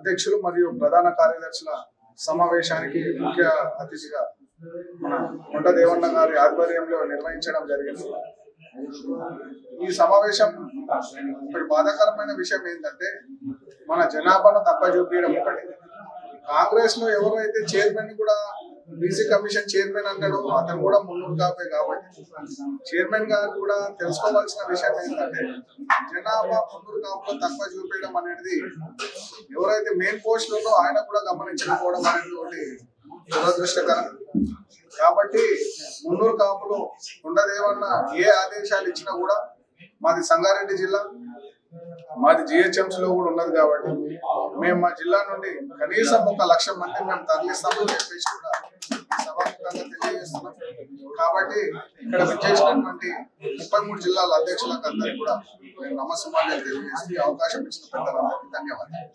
అధ్యక్షులు మరియు ప్రధాన కార్యదర్శుల సమావేశానికి ముఖ్య అతిథిగా మన కొండ దేవన్న గారి ఆధ్వర్యంలో నిర్వహించడం జరిగింది. ఈ సమావేశం ఇప్పుడు బాధాకరమైన విషయం ఏంటంటే మన జనాభాను తప్ప చూపించడం ఒకటి. కాంగ్రెస్లో ఎవరైతే చైర్మన్ కూడా బీసీ కమిషన్ చైర్మన్ అన్నాడు. అతను కూడా మున్నూరు కాపే కాబట్టి. చైర్మన్ గారు కూడా తెలుసుకోవాల్సిన విషయం ఏంటంటే జనాభా మున్నూరు కాపులో తక్కువ చూపించడం అనేది ఎవరైతే మెయిన్ పోస్ట్ ఉందో ఆయన కూడా గమనించకపోవడం అనేది దురదృష్టకరం. కాబట్టి మున్నూరు కాపులు ఉండదేమన్న ఏ ఆదేశాలు ఇచ్చినా కూడా మాది సంగారెడ్డి జిల్లా. మాది జిహెచ్ఎంసీ లో కూడా ఉన్నది కాబట్టి మేము మా జిల్లా నుండి కనీసం ఒక లక్ష మంది మేము తరలిస్తామని చెప్పేసి చేస్తున్నాం కాబట్టి ఇక్కడ విచ్చేసినటువంటి ముప్పై మూడు జిల్లాల అధ్యక్షులకు అందరికీ కూడా నేను తెలియజేసి అవకాశం ఇచ్చిన పెద్దలందరికీ ధన్యవాదాలు.